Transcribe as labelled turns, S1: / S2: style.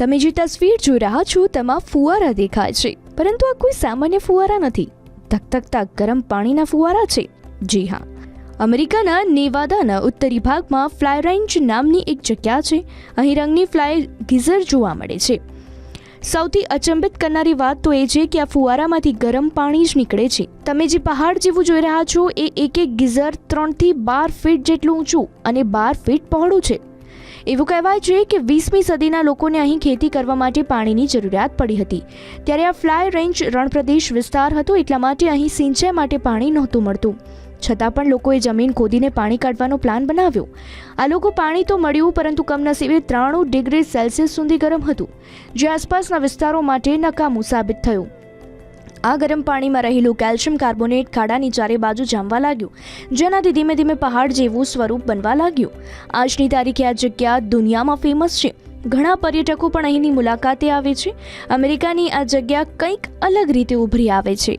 S1: તમે જે તસવીર જોઈ રહ્યા છો, તેમાં ફુવારા દેખાય છે. પરંતુ આ કોઈ સામાન્ય ફુવારા નથી. ધકધકતા ગરમ પાણીના ફુવારા છે. જી હા. અમેરિકાના નેવાદાના ઉત્તરી ભાગમાં ફ્લાય રેન્જ નામની એક જગ્યા છે. અહીં રંગની ફ્લાય ગીઝર જોવા મળે છે. સૌથી અચંબિત કરનારી વાત તો એ છે કે આ ફુવારામાંથી ગરમ પાણી જ નીકળે છે. તમે જે પહાડ જેવું જોઈ રહ્યા છો, એ એક એક ગીઝર ત્રણથી બાર ફીટ જેટલું ઊંચું અને બાર ફીટ પહોળું છે. એવું કહેવાય છે કે વીસમી સદીના લોકોને અહીં ખેતી કરવા માટે પાણીની જરૂરિયાત પડી હતી. ત્યારે આ ફ્લાય રેન્જ રણપ્રદેશ વિસ્તાર હતો એટલા માટે અહીં સિંચાઈ માટે પાણી નહોતું મળતું. છતાં પણ લોકોએ જમીન ખોદીને પાણી કાઢવાનો પ્લાન બનાવ્યો. આ લોકો પાણી તો મળ્યું, પરંતુ કમનસીબે ત્રાણું ડિગ્રી સેલ્સિયસ સુધી ગરમ હતું, જે આસપાસના વિસ્તારો માટે નકામું સાબિત થયું. આ ગરમ પાણીમાં રહેલું કેલ્શિયમ કાર્બોનેટ ખાડાની ચારે બાજુ જામવા લાગ્યું. જેનાથી ધીમે ધીમે પહાડ જેવું સ્વરૂપ બનવા લાગ્યું. આજની તારીખે આ જગ્યા દુનિયામાં ફેમસ છે. ઘણા પર્યટકો પણ અહીંની મુલાકાતે આવે છે. અમેરિકાની આ જગ્યા કંઈક અલગ રીતે ઉભરી આવે છે.